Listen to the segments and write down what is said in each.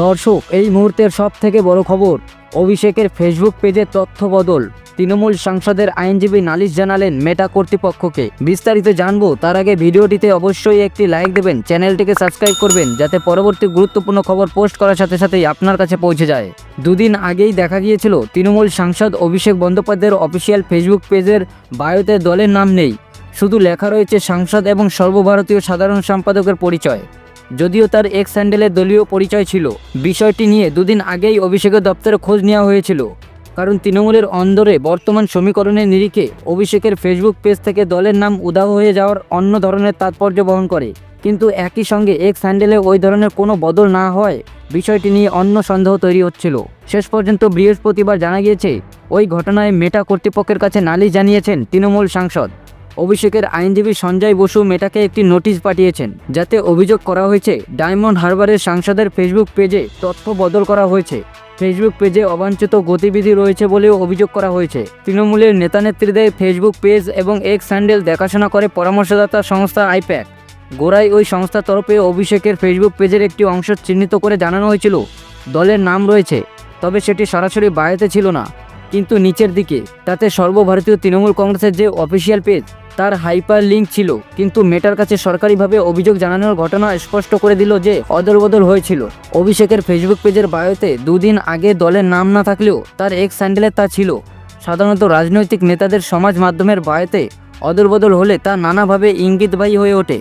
দর্শক, এই মুহূর্তের সব থেকে বড় খবর, অভিষেকের ফেসবুক পেজে তথ্য বদল। তৃণমূল সাংসদের আইনজীবী নালিশ জানালেন মেটা কর্তৃপক্ষকে। বিস্তারিত জানব, তার আগে ভিডিওটিতে অবশ্যই একটি লাইক দেবেন, চ্যানেলটিকে সাবস্ক্রাইব করবেন, যাতে পরবর্তী গুরুত্বপূর্ণ খবর পোস্ট করার সাথে সাথেই আপনার কাছে পৌঁছে যায়। দুদিন আগেই দেখা গিয়েছিল, তৃণমূল সাংসদ অভিষেক বন্দ্যোপাধ্যায়ের অফিসিয়াল ফেসবুক পেজের বায়োতে দলের নাম নেই। শুধু লেখা রয়েছে সাংসদ এবং সর্বভারতীয় সাধারণ সম্পাদকের পরিচয়। যদিও তার এক্স হ্যান্ডেলের দলীয় পরিচয় ছিল। বিষয়টি নিয়ে দুদিন আগেই অভিষেকের দপ্তরে খোঁজ নেওয়া হয়েছিল। কারণ তৃণমূলের অন্দরে বর্তমান সমীকরণের নিরিখে অভিষেকের ফেসবুক পেজ থেকে দলের নাম উদাহ হয়ে যাওয়ার অন্য ধরনের তাৎপর্য বহন করে। কিন্তু একই সঙ্গে এক্স হ্যান্ডেলে ওই ধরনের কোনো বদল না হয় বিষয়টি নিয়ে অন্য সন্দেহ তৈরি হচ্ছিল। শেষ পর্যন্ত বৃহস্পতিবার জানা গিয়েছে, ওই ঘটনায় মেটা কর্তৃপক্ষের কাছে নালিশ জানিয়েছেন তৃণমূল সাংসদ। অভিষেকের আইনজীবী সঞ্জয় বসু মেটাকে একটি নোটিশ পাঠিয়েছেন, যাতে অভিযোগ করা হয়েছে ডায়মন্ড হারবারের সাংসদের ফেসবুক পেজে তথ্য বদল করা হয়েছে। ফেসবুক পেজে অবাঞ্ছিত গতিবিধি রয়েছে বলেও অভিযোগ করা হয়েছে। তৃণমূলের নেতানেত্রীদের ফেসবুক পেজ এবং এক্স হ্যান্ডেল দেখাশোনা করে পরামর্শদাতা সংস্থা আইপ্যাক। গোড়ায় ওই সংস্থার তরফে অভিষেকের ফেসবুক পেজের একটি অংশ চিহ্নিত করে জানানো হয়েছিল। দলের নাম রয়েছে, তবে সেটি সরাসরি বায়াতে ছিল না। কিন্তু নিচের দিকে, তাতে সর্বভারতীয় তৃণমূল কংগ্রেসের যে অফিসিয়াল পেজ তার হাইপার লিঙ্ক ছিল, কিন্তু মেটার কাছে সরকারিভাবে অভিযোগ জানানোর ঘটনা স্পষ্ট করে দিল যে অদলবদল হয়েছিল। অভিষেকের ফেসবুক পেজের বায়োতে দুদিন আগে দলের নাম না থাকলেও তার এক্স হ্যান্ডেলে তা ছিল। সাধারণত রাজনৈতিক নেতাদের সমাজ মাধ্যমের বায়োতে অদলবদল হলে তা নানাভাবে ইঙ্গিতবাহী হয়ে ওঠে।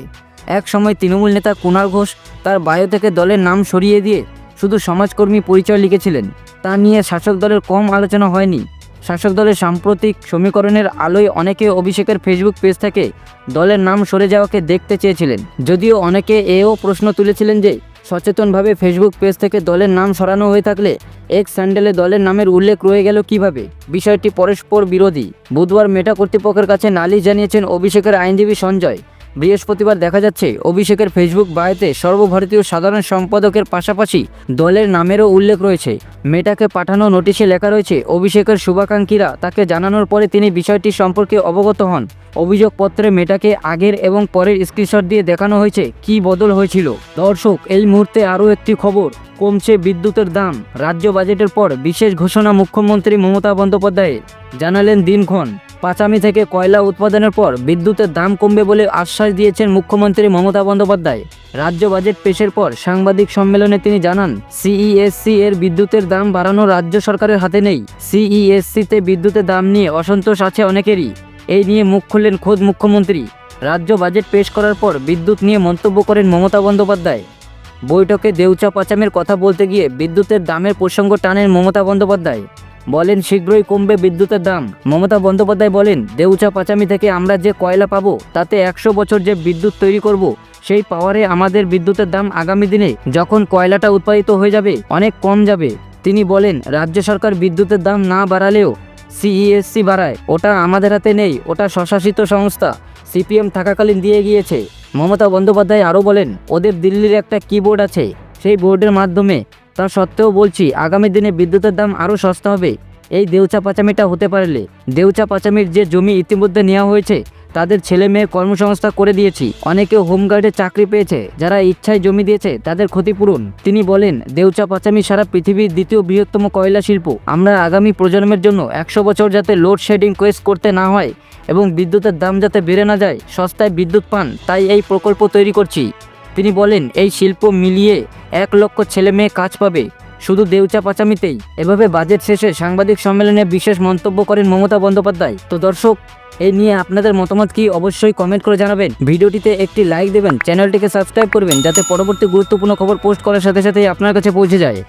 এক সময় তৃণমূল নেতা কুণাল ঘোষ তার বায়ো থেকে দলের নাম সরিয়ে দিয়ে শুধু সমাজকর্মী পরিচয় লিখেছিলেন। তা নিয়ে শাসক দলের কম আলোচনা হয়নি। শাসক দলের সাম্প্রতিক সমীকরণের আলোয় অনেকে অভিষেকের ফেসবুক পেজ থেকে দলের নাম সরে যাওয়াকে দেখতে চেয়েছিলেন। যদিও অনেকে এও প্রশ্ন তুলেছিলেন যে, সচেতনভাবে ফেসবুক পেজ থেকে দলের নাম সরানো হয়ে থাকলে এক্স স্যান্ডেলে দলের নামের উল্লেখ রয়ে গেল কীভাবে? বিষয়টি পরস্পর বিরোধী। বুধবার মেটা কর্তৃপক্ষের কাছে নালিশ জানিয়েছেন অভিষেকের আইনজীবী সঞ্জয়। বৃহস্পতিবার দেখা যাচ্ছে, অভিষেকের ফেসবুক বায়োতে সর্বভারতীয় সাধারণ সম্পাদকের পাশাপাশি দলের নামেরও উল্লেখ রয়েছে। মেটাকে পাঠানো নোটিশে লেখা রয়েছে, অভিষেকের শুভাকাঙ্ক্ষীরা তাকে জানানোর পরে তিনি বিষয়টি সম্পর্কে অবগত হন। অভিযোগপত্রে মেটাকে আগের এবং পরের স্ক্রিনশট দিয়ে দেখানো হয়েছে কি বদল হয়েছিল। দর্শক, এই মুহূর্তে আরও একটি খবর, কমছে বিদ্যুতের দাম। রাজ্য বাজেটের পর বিশেষ ঘোষণা মুখ্যমন্ত্রী মমতা বন্দ্যোপাধ্যায় জানালেন দিনক্ষণ, পাঁচামি থেকে কয়লা উৎপাদনের পর বিদ্যুতের দাম কমবে বলে আশ্বাস দিয়েছেন মুখ্যমন্ত্রী মমতা বন্দ্যোপাধ্যায়। রাজ্য বাজেট পেশের পর সাংবাদিক সম্মেলনে তিনি জানান সিইএসসি এর বিদ্যুতের দাম বাড়ানো রাজ্য সরকারের হাতে নেই। সিইএসসিতে বিদ্যুতের দাম নিয়ে অসন্তোষ আছে অনেকেরই। এই নিয়ে মুখ খুললেন খোদ মুখ্যমন্ত্রী। রাজ্য বাজেট পেশ করার পর বিদ্যুৎ নিয়ে মন্তব্য করেন মমতা বন্দ্যোপাধ্যায়। বৈঠকে দেউচা পাচামের কথা বলতে গিয়ে বিদ্যুতের দামের প্রসঙ্গ টানেন মমতা বন্দ্যোপাধ্যায়। বলেন, শীঘ্রই কমবে বিদ্যুতের দাম। মমতা বন্দ্যোপাধ্যায় বলেন, দেউচা পাচামি থেকে আমরা যে কয়লা পাবো, তাতে একশো বছর যে বিদ্যুৎ তৈরি করব, সেই পাওয়ারে আমাদের বিদ্যুতের দাম আগামী দিনে যখন কয়লাটা উৎপাদিত হয়ে যাবে, অনেক কম যাবে। তিনি বলেন, রাজ্য সরকার বিদ্যুতের দাম না বাড়ালেও সিইএসসি বাড়ায়। ওটা আমাদের হাতে নেই, ওটা স্বশাসিত সংস্থা, সিপিএম থাকাকালীন দিয়ে গিয়েছে। মমতা বন্দ্যোপাধ্যায় আরও বলেন, ওদের দিল্লির একটা কিবোর্ড আছে, সেই বোর্ডের মাধ্যমে তা সত্ত্বেও বলছি, আগামী দিনে বিদ্যুতের দাম আরও সস্তা হবে। এই দেউচা পাচামিটা হতে পারলে। দেউচা পাচামির যে জমি ইতিমধ্যে নেওয়া হয়েছে, তাদের ছেলে মেয়ে কর্মসংস্থান করে দিয়েছি। অনেকে হোমগার্ডে চাকরি পেয়েছে, যারা ইচ্ছায় জমি দিয়েছে, তাদের ক্ষতিপূরণ। তিনি বলেন, দেউচা পাচামি সারা পৃথিবীর দ্বিতীয় বৃহত্তম কয়লা শিল্প। আমরা আগামী প্রজন্মের জন্য একশো বছর যাতে লোডশেডিং কোয়েস্ট করতে না হয়, এবং বিদ্যুতের দাম যাতে বেড়ে না যায়, সস্তায় বিদ্যুৎ পান, তাই এই প্রকল্প তৈরি করছি। তিনি বলেন, এই শিল্প মিলিয়ে এক লক্ষ ছেলে মেয়ে কাজ পাবে। শুধু দেউচা পাচামিতেই। এভাবে বাজেট শেষে সাংবাদিক সম্মেলনে বিশেষ মন্তব্য করেন মমতা বন্দ্যোপাধ্যায়। তো দর্শক এই নিয়ে আপনাদের মতামত কি অবশ্যই কমেন্ট করে জানাবেন। ভিডিওটিতে একটি লাইক দেবেন, চ্যানেলটিকে সাবস্ক্রাইব করবেন, যাতে পরবর্তী গুরুত্বপূর্ণ খবর পোস্ট করার সাথে সাথেই আপনার কাছে পৌঁছে যায়।